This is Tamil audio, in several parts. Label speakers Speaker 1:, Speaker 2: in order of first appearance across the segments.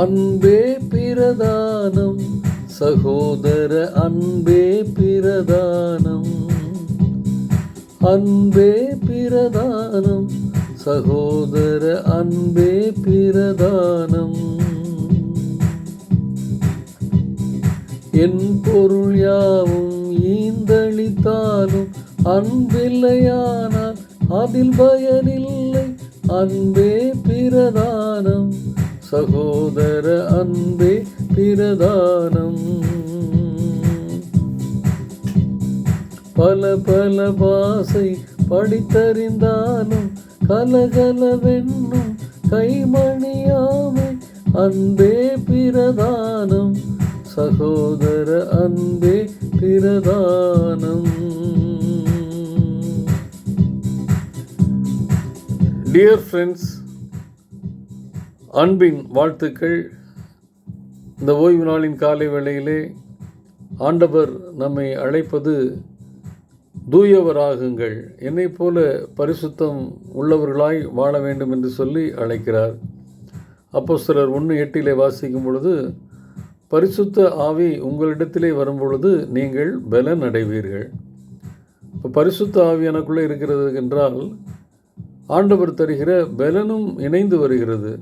Speaker 1: அன்பே பிரதானம் சகோதர அன்பே பிரதானம். அன்பே பிரதானம் சகோதர அன்பே பிரதானம். என் பொருள் யாவும் ஈந்தளித்தாலும் அன்பில்லையானால் அதில் பயனில்லை. அன்பே பிரதானம் சகோதர அன்பே பிரதானம். பல பல பாசை படித்தறிந்தாலும் கலகலவென்னும் கைமணியாமை அன்பே பிரதானம். சகோதர அன்பே பிரதானம். டியர் ஃப்ரெண்ட்ஸ் அன்பின் வாழ்த்துக்கள். இந்த ஓய்வு நாளின் காலை வேளையிலே ஆண்டவர் நம்மை அழைப்பது தூயவராகுங்கள். என்னைப் போல பரிசுத்தம் உள்ளவர்களாய் வாழ வேண்டும் என்று சொல்லி அழைக்கிறார். அப்போ சிலர் ஒன்று எட்டிலே வாசிக்கும் பொழுது பரிசுத்த ஆவி உங்களிடத்திலே வரும் பொழுது நீங்கள் பலன் அடைவீர்கள். இப்போ பரிசுத்த ஆவி எனக்குள்ளே இருக்கிறது என்றால் ஆண்டவர் தருகிற பலனும் இணைந்து வருகிறது.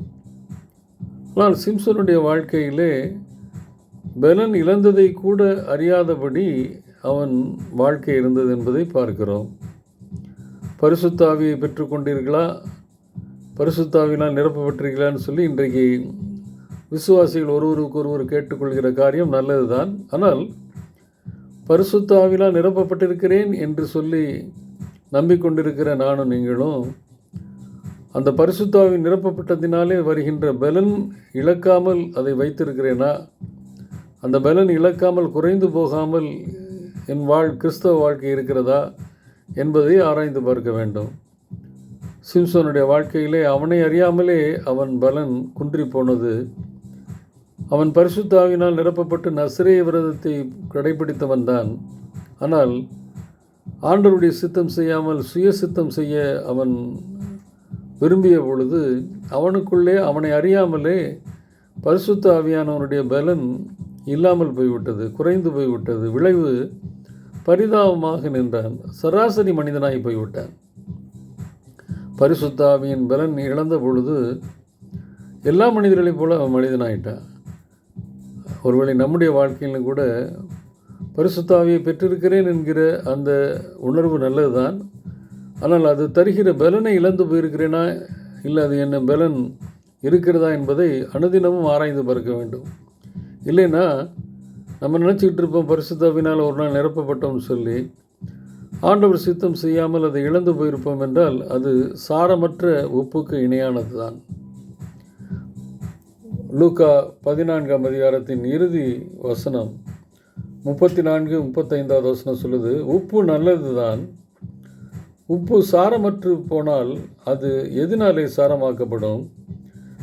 Speaker 1: ஆனால் சிம்சனுடைய வாழ்க்கையிலே பலன் இழந்ததை கூட அறியாதபடி அவன் வாழ்க்கை இருந்தது என்பதை பார்க்கிறோம். பரிசுத்தாவியை பெற்றுக்கொண்டீர்களா? பரிசுத்தாவினால் நிரப்பப்பட்டிருக்கலான்னு சொல்லி இன்றைக்கு விசுவாசிகள் ஒருவருக்கு ஒருவர் கேட்டுக்கொள்கிற காரியம் நல்லது தான் ஆனால் பரிசுத்தாவினால் நிரப்பப்பட்டிருக்கிறேன் என்று சொல்லி நம்பிக்கொண்டிருக்கிற நானும் நீங்களும் அந்த பரிசுத்தாவின் நிரப்பப்பட்டதினாலே வருகின்ற பலன் இழக்காமல் அதை வைத்திருக்கிறேனா? அந்த பலன் இழக்காமல் குறைந்து போகாமல் என் வாழ் கிறிஸ்தவ வாழ்க்கை இருக்கிறதா என்பதை ஆராய்ந்து பார்க்க வேண்டும். சிம்சோனுடைய வாழ்க்கையிலே அவனை அறியாமலே அவன் பலன் குன்றி போனது. அவன் பரிசுத்தாவினால் நிரப்பப்பட்டு நசிரேய விரதத்தை கடைபிடித்தவன் தான் ஆனால் ஆண்டவருடைய சித்தம் செய்யாமல் சுய சித்தம் செய்ய அவன் விரும்பிய பொழுது அவனுக்குள்ளே அவனை அறியாமலே பரிசுத்த ஆவியானவனுடைய பலன் இல்லாமல் போய்விட்டது குறைந்து போய்விட்டது. விளைவு பரிதாபமாக நின்றான். சராசரி மனிதனாகி போய்விட்டான். பரிசுத்தாவியின் பலன் இழந்த பொழுது எல்லா மனிதர்களையும் போல அவன் மனிதனாயிட்டான். ஒருவேளை நம்முடைய வாழ்க்கையிலும் கூட பரிசுத்தாவியை பெற்றிருக்கிறேன் என்கிற அந்த உணர்வு நல்லதுதான். ஆனால் அது தருகிற பலனை இழந்து போயிருக்கிறேனா? இல்லை அது என்ன பலன் இருக்கிறதா என்பதை அனுதினமும் ஆராய்ந்து பார்க்க வேண்டும். இல்லைன்னா நம்ம நினச்சிக்கிட்டு இருப்போம் பரிசுத்தாவினால் ஒரு நாள் நிரப்பப்பட்டோம்னு சொல்லி ஆண்டவர் சித்தம் செய்யாமல் அதை இழந்து போயிருப்போம் என்றால் அது சாரமற்ற உப்புக்கு இணையானது தான் லூக்கா பதினான்காம் அதிகாரத்தின் இறுதி வசனம் முப்பத்தி நான்கு முப்பத்தைந்தாவது வசனம் சொல்லுது உப்பு நல்லது தான் உப்பு சாரமற்று போனால் அது எதனாலே சாரமாக்கப்படும்?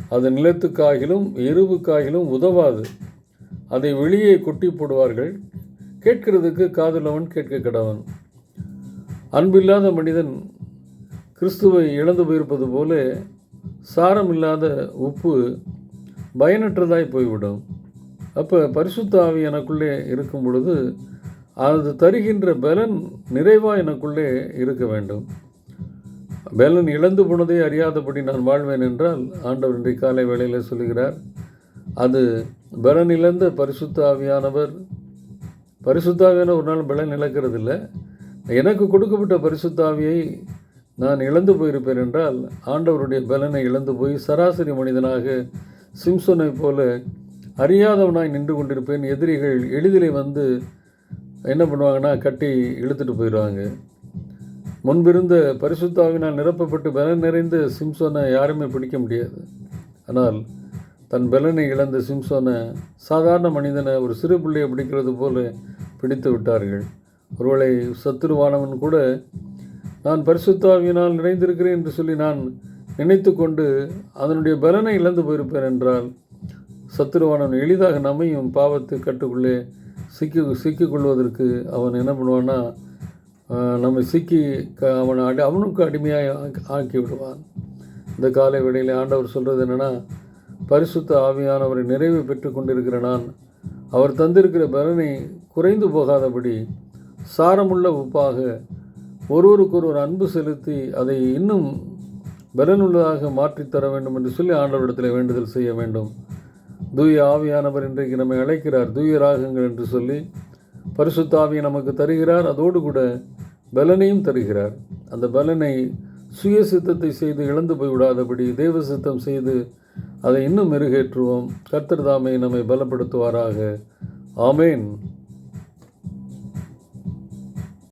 Speaker 1: அது நிலத்துக்காகிலும் எருவுக்காகிலும் உதவாது. அதை வெளியே கொட்டி போடுவார்கள். கேட்கிறதுக்கு காதுள்ளவன் கேட்க கடவன். அன்பில்லாத மனிதன் கிறிஸ்துவை இழந்து போயிருப்பது போல சாரமில்லாத உப்பு பயனற்றதாய் போய்விடும். அப்போ பரிசுத்த ஆவி எனக்குள்ளே இருக்கும் பொழுது அது தருகின்ற பலன் நிறைவாக எனக்குள்ளே இருக்க வேண்டும். பலன் இழந்து போனதை அறியாதபடி நான் வாழ்வேன் என்றால் ஆண்டவர் இன்றைய காலை வேளையில் சொல்கிறார் அது பலன் இழந்த பரிசுத்தாவியானவர் பரிசுத்தாவியான ஒரு நாள் பலன் இழக்கிறது இல்லை எனக்கு கொடுக்கப்பட்ட பரிசுத்தாவியை நான் இழந்து போயிருப்பேன் என்றால் ஆண்டவருடைய பலனை இழந்து போய் சராசரி மனிதனாக சிம்சனை போல அறியாதவனாய் நின்று கொண்டிருப்பேன். எதிரிகள் எளிதிலே வந்து என்ன பண்ணுவாங்கன்னா கட்டி இழுத்துட்டு போயிடுவாங்க. முன்பிருந்த பரிசுத்தாவினால் நிரப்பப்பட்டு பலன் நிறைந்த சிம்சோனை யாருமே பிடிக்க முடியாது. ஆனால் தன் பலனை இழந்த சிம்சோனை சாதாரண மனிதனை ஒரு சிறு பிள்ளையை பிடிக்கிறது போல பிடித்து விட்டார்கள். ஒருவேளை சத்துருவானவன் கூட நான் பரிசுத்தாவியினால் நிறைந்திருக்கிறேன் என்று சொல்லி நான் நினைத்து கொண்டு அதனுடைய பலனை இழந்து போயிருப்பேன் என்றால் சத்துருவானவன் எளிதாக நம்மையும் பாவத்து கட்டுக்குள்ளே சிக்கி சிக்கிக்கொள்வதற்கு அவன் என்ன பண்ணுவான்னா நம்மை சிக்கி க அவனை அடி அவனுக்கு அடிமையாக ஆக்கி- ஆக்கி விடுவான். இந்த காலை வேளையில் ஆண்டவர் சொல்கிறது என்னென்னா பரிசுத்த ஆவியானவரை நிறைவு பெற்று கொண்டிருக்கிற நான் அவர் தந்திருக்கிற பலனை குறைந்து போகாதபடி சாரமுள்ள உப்பாக ஒருவருக்கொருவர் அன்பு செலுத்தி அதை இன்னும் பலனுள்ளதாக மாற்றித் தர வேண்டும் என்று சொல்லி ஆண்டவரிடத்தில் வேண்டுதல் செய்ய வேண்டும். தூய ஆவியானவர் இன்றைக்கு நம்மை அழைக்கிறார். தூய ராகங்கள் என்று சொல்லி பரிசுத்தாவியை நமக்கு தருகிறார். அதோடு கூட பலனையும் தருகிறார். அந்த பலனை சுய சித்தத்தை செய்து இழந்து போய்விடாதபடி தேவ சித்தம் செய்து அதை இன்னும் மெருகேற்றுவோம். கர்த்தர் தாமை நம்மை பலப்படுத்துவாராக. ஆமேன்.